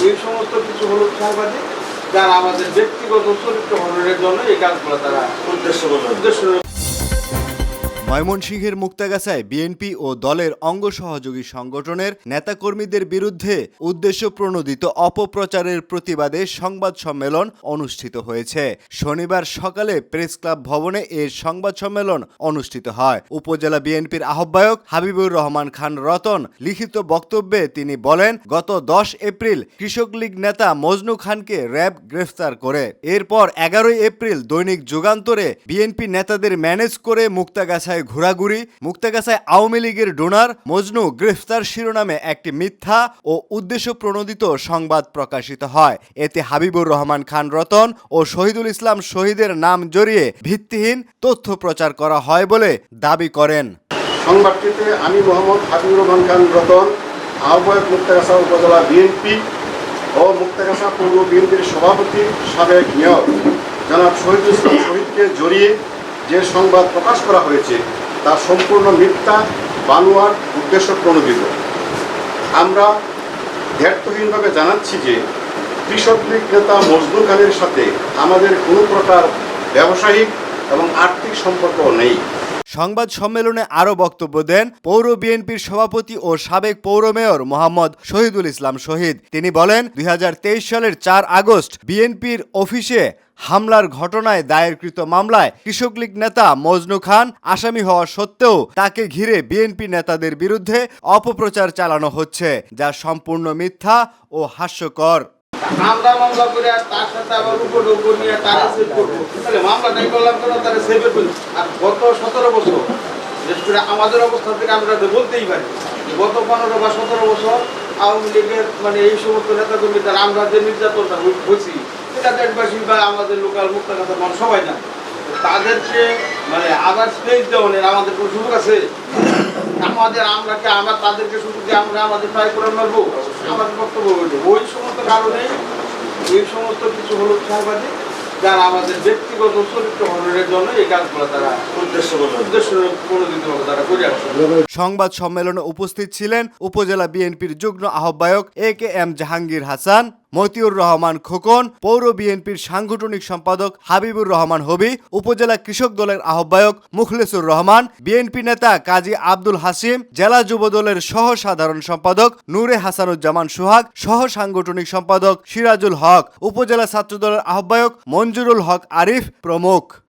এই সমস্ত কিছু হলো সাংবাদিক যারা আমাদের ব্যক্তিগত চরিত্র হরণের জন্য এই কাজগুলো তারা উদ্দেশ্য উদ্দেশ্য ময়মনসিংহের মুক্তাগাছায় বিএনপি ও দলের অঙ্গ সহযোগী সংগঠনের নেতাকর্মীদের বিরুদ্ধে উদ্দেশ্য প্রণোদিত অপপ্রচারের প্রতিবাদে সংবাদ সম্মেলন অনুষ্ঠিত হয়েছে। শনিবার সকালে প্রেস ক্লাব ভবনে এর সংবাদ সম্মেলন অনুষ্ঠিত হয়। উপজেলা বিএনপির আহ্বায়ক হাবিবুর রহমান খান রতন লিখিত বক্তব্যে তিনি বলেন, গত দশ এপ্রিল কৃষক লীগ নেতা মজনু খানকে র্যাব গ্রেফতার করে। এরপর এগারোই এপ্রিল দৈনিক যুগান্তরে বিএনপি নেতাদের ম্যানেজ করে মুক্তাগাছায় ঘোরাঘুরি, মুক্তাগাছায় আওয়ামী লীগের ডোনার মজনু গ্রেফতার শিরোনামে একটি মিথ্যা ও উদ্দেশ্য প্রণোদিত সংবাদ প্রকাশিত হয়। এতে হাবিবুর রহমান খান রতন ও শহীদুল ইসলাম শহীদের নাম জড়িয়ে ভিত্তিহীন তথ্য প্রচার করা হয় বলে দাবি করেন। সংবাদটিতে আমি মোহাম্মদ হাবিবুর রহমান খান রতন, আহ্বায়ক মুক্তাগাছা উপজেলা বিএনপি ও মুক্তাগাছা পূর্ব বিএনপির সভাপতি সাবেক মেয়র। জনাব শহীদুল ইসলাম শহীদকে জড়িয়ে যে সংবাদ প্রকাশ করা হয়েছে, তা সম্পূর্ণ মিথ্যা বানোয়ার উদ্দেশ্য প্রণোদিত। আমরা ব্যর্থহীনভাবে জানাচ্ছি যে কৃষক লীগ নেতা মজদুর খানের সাথে আমাদের কোনো প্রকার ব্যবসায়িক এবং আর্থিক সম্পর্ক নেই। সংবাদ সম্মেলনে আরও বক্তব্য দেন পৌর বিএনপির সভাপতি ও সাবেক পৌর মেয়র মোহাম্মদ শহীদুল ইসলাম শহীদ। তিনি বলেন, দুই হাজার তেইশ সালের চার আগস্ট বিএনপির অফিসে হামলার ঘটনায় দায়েরকৃত মামলায় কৃষক লীগ নেতা মজনু খান আসামি হওয়া সত্ত্বেও তাকে ঘিরে বিএনপি নেতাদের বিরুদ্ধে অপপ্রচার চালানো হচ্ছে, যা সম্পূর্ণ মিথ্যা ও হাস্যকর। মামলা করে আর তার সাথে আবার উপর উপর নিয়ে সেভ করব। তাহলে করলাম কেন? তারা সেভে করি। আর গত সতেরো বছর, বিশেষ করে আমাদের অবস্থা থেকে আমরা বলতেই পারি গত পনেরো বা সতেরো বছর আওয়ামী লীগের মানে এই সমস্ত নেতাকর্মী তারা আমরা যে নির্যাতনটা হয়েছি এটা দেশবাসী বা আমাদের লোকাল মুক্তাগাছা মানুষ সবাই না তাদেরকে মানে আবার স্পেস দেওয়ানের আমাদের কোনো সুযোগ আছে? আমাদের আমরা কি আমরা তাদেরকে শুধু কি আমরা আমাদের ট্রাই করে মারবো? আমাদের বক্তব্য। ওই সমস্ত কারণে এই সমস্ত কিছু হলো সাংবাদিক যারা আমাদের ব্যক্তিগত চরিত্র হরণের জন্য এই কাজগুলো তারা উদ্দেশ্য উদ্দেশ্য প্রণোদিত ভাবে তারা করে আসছে সংবাদ সম্মেলনে উপস্থিত ছিলেন উপজেলা বিএনপির যুগ্ম আহ্বায়ক A K M Jahangir Hasan. Motiur Rahman Khokon, পৌর বিএনপির সাংগঠনিক সম্পাদক হাবিবুর রহমান হবি, উপজেলা কৃষক দলের আহ্বায়ক মুখলেসুর রহমান, বিএনপি নেতা কাজী আব্দুল হাসিম, জেলা যুব দলের সহ সাধারণ সম্পাদক নূরে হাসানুজ্জামান সোহাগ সহ সাংগঠনিক সম্পাদক সিরাজুল হক, উপজেলা ছাত্রদলের আহ্বায়ক মঞ্জুরুল হক আরিফ প্রমুখ।